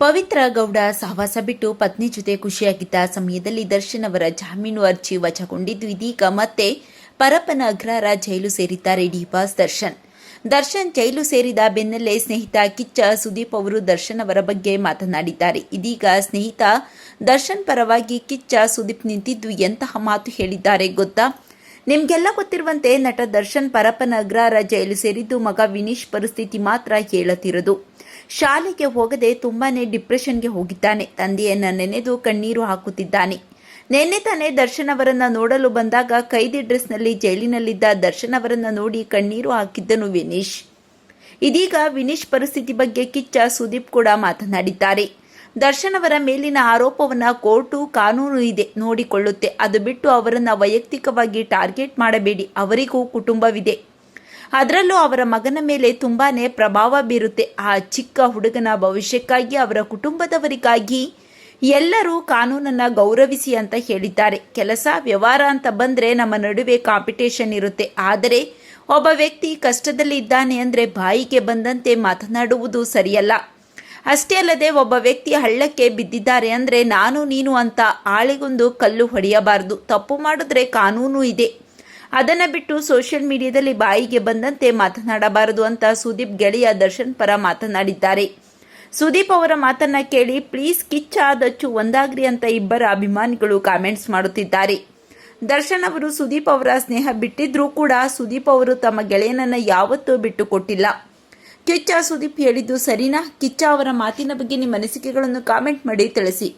ಪವಿತ್ರ ಗೌಡ ಸಹವಾಸ ಬಿಟ್ಟು ಪತ್ನಿ ಜೊತೆ ಖುಷಿಯಾಗಿದ್ದ ಸಮಯದಲ್ಲಿ ದರ್ಶನ್ ಅವರ ಜಾಮೀನು ಅರ್ಜಿ ವಜಾಗೊಂಡಿದ್ದು ಇದೀಗ ಮತ್ತೆ ಪರಪ್ಪನ ಅಗ್ರಹಾರ ಜೈಲು ಸೇರಿದ್ದಾರೆ ಡಿ ಬಾಸ್ ದರ್ಶನ್. ದರ್ಶನ್ ಜೈಲು ಸೇರಿದ ಬೆನ್ನಲ್ಲೇ ಸ್ನೇಹಿತ ಕಿಚ್ಚ ಸುದೀಪ್ ಅವರು ದರ್ಶನ್ ಅವರ ಬಗ್ಗೆ ಮಾತನಾಡಿದ್ದಾರೆ. ಇದೀಗ ಸ್ನೇಹಿತ ದರ್ಶನ್ ಪರವಾಗಿ ಕಿಚ್ಚ ಸುದೀಪ್ ನಿಂತಿದ್ದು ಎಂತಹ ಮಾತು ಹೇಳಿದ್ದಾರೆ ಗೊತ್ತಾ? ನಿಮ್ಗೆಲ್ಲ ಗೊತ್ತಿರುವಂತೆ ನಟ ದರ್ಶನ್ ಪರಪ್ಪನ ಅಗ್ರಹಾರ ಜೈಲು ಸೇರಿದ್ದು ಮಗ ವಿನೀಶ್ ಪರಿಸ್ಥಿತಿ ಮಾತ್ರ ಹೇಳತ್ತಿರದು ಶಾಲೆಗೆ ಹೋಗದೆ ತುಂಬಾನೇ ಡಿಪ್ರೆಷನ್ಗೆ ಹೋಗಿದ್ದಾನೆ. ತಂದೆಯನ್ನ ನೆನೆದು ಕಣ್ಣೀರು ಹಾಕುತ್ತಿದ್ದಾನೆ. ನಿನ್ನೆ ತಾನೇ ದರ್ಶನ್ ಅವರನ್ನ ನೋಡಲು ಬಂದಾಗ ಕೈದಿ ಡ್ರೆಸ್ನಲ್ಲಿ ಜೈಲಿನಲ್ಲಿದ್ದ ದರ್ಶನ್ ಅವರನ್ನ ನೋಡಿ ಕಣ್ಣೀರು ಹಾಕಿದ್ದನು ವಿನೀಶ್. ಇದೀಗ ವಿನೀಶ್ ಪರಿಸ್ಥಿತಿ ಬಗ್ಗೆ ಕಿಚ್ಚ ಸುದೀಪ್ ಕೂಡ ಮಾತನಾಡಿದ್ದಾರೆ. ದರ್ಶನ್ ಅವರ ಮೇಲಿನ ಆರೋಪವನ್ನ ಕೋರ್ಟು ಕಾನೂನು ಇದೆ ನೋಡಿಕೊಳ್ಳುತ್ತೆ. ಅದು ಬಿಟ್ಟು ಅವರನ್ನು ವೈಯಕ್ತಿಕವಾಗಿ ಟಾರ್ಗೆಟ್ ಮಾಡಬೇಡಿ. ಅವರಿಗೂ ಕುಟುಂಬವಿದೆ. ಅದರಲ್ಲೂ ಅವರ ಮಗನ ಮೇಲೆ ತುಂಬಾನೇ ಪ್ರಭಾವ ಬೀರುತ್ತೆ. ಆ ಚಿಕ್ಕ ಹುಡುಗನ ಭವಿಷ್ಯಕ್ಕಾಗಿ, ಅವರ ಕುಟುಂಬದವರಿಗಾಗಿ ಎಲ್ಲರೂ ಕಾನೂನನ್ನ ಗೌರವಿಸಿ ಅಂತ ಹೇಳಿದ್ದಾರೆ. ಕೆಲಸ, ವ್ಯವಹಾರ ಅಂತ ಬಂದ್ರೆ ನಮ್ಮ ನಡುವೆ ಕಾಂಪಿಟೇಷನ್ ಇರುತ್ತೆ. ಆದರೆ ಒಬ್ಬ ವ್ಯಕ್ತಿ ಕಷ್ಟದಲ್ಲಿ ಇದ್ದಾನೆ ಅಂದ್ರೆ ಬಾಯಿಗೆ ಬಂದಂತೆ ಮಾತನಾಡುವುದು ಸರಿಯಲ್ಲ. ಅಷ್ಟೇ ಅಲ್ಲದೆ ಒಬ್ಬ ವ್ಯಕ್ತಿ ಹಳ್ಳಕ್ಕೆ ಬಿದ್ದಿದ್ದಾರೆ ಅಂದರೆ ನಾನು ನೀನು ಅಂತ ಆಳಿಗೊಂದು ಕಲ್ಲು ಹೊಡೆಯಬಾರದು. ತಪ್ಪು ಮಾಡಿದ್ರೆ ಕಾನೂನು ಇದೆ. ಅದನ್ನು ಬಿಟ್ಟು ಸೋಷಿಯಲ್ ಮೀಡಿಯಾದಲ್ಲಿ ಬಾಯಿಗೆ ಬಂದಂತೆ ಮಾತನಾಡಬಾರದು ಅಂತ ಸುದೀಪ್ ಗೆಳೆಯ ದರ್ಶನ್ ಪರ ಮಾತನಾಡಿದ್ದಾರೆ. ಸುದೀಪ್ ಅವರ ಮಾತನ್ನ ಕೇಳಿ, ಪ್ಲೀಸ್ ಕಿಚ್ಚ ಒಂದಾಗ್ರಿ ಅಂತ ಇಬ್ಬರ ಅಭಿಮಾನಿಗಳು ಕಾಮೆಂಟ್ಸ್ ಮಾಡುತ್ತಿದ್ದಾರೆ. ದರ್ಶನ್ ಅವರು ಸುದೀಪ್ ಅವರ ಸ್ನೇಹ ಬಿಟ್ಟಿದ್ರೂ ಕೂಡ ಸುದೀಪ್ ಅವರು ತಮ್ಮ ಗೆಳೆಯನನ್ನು ಯಾವತ್ತೂ ಬಿಟ್ಟು ಕೊಟ್ಟಿಲ್ಲ. ಕಿಚ್ಚ ಸುದೀಪ್ ಹೇಳಿದ್ದು ಸರಿನಾ? ಕಿಚ್ಚ ಅವರ ಮಾತಿನ ಬಗ್ಗೆ ನಿಮ್ಮ ಅನಿಸಿಕೆಗಳನ್ನು ಕಾಮೆಂಟ್ ಮಾಡಿ ತಿಳಿಸಿ.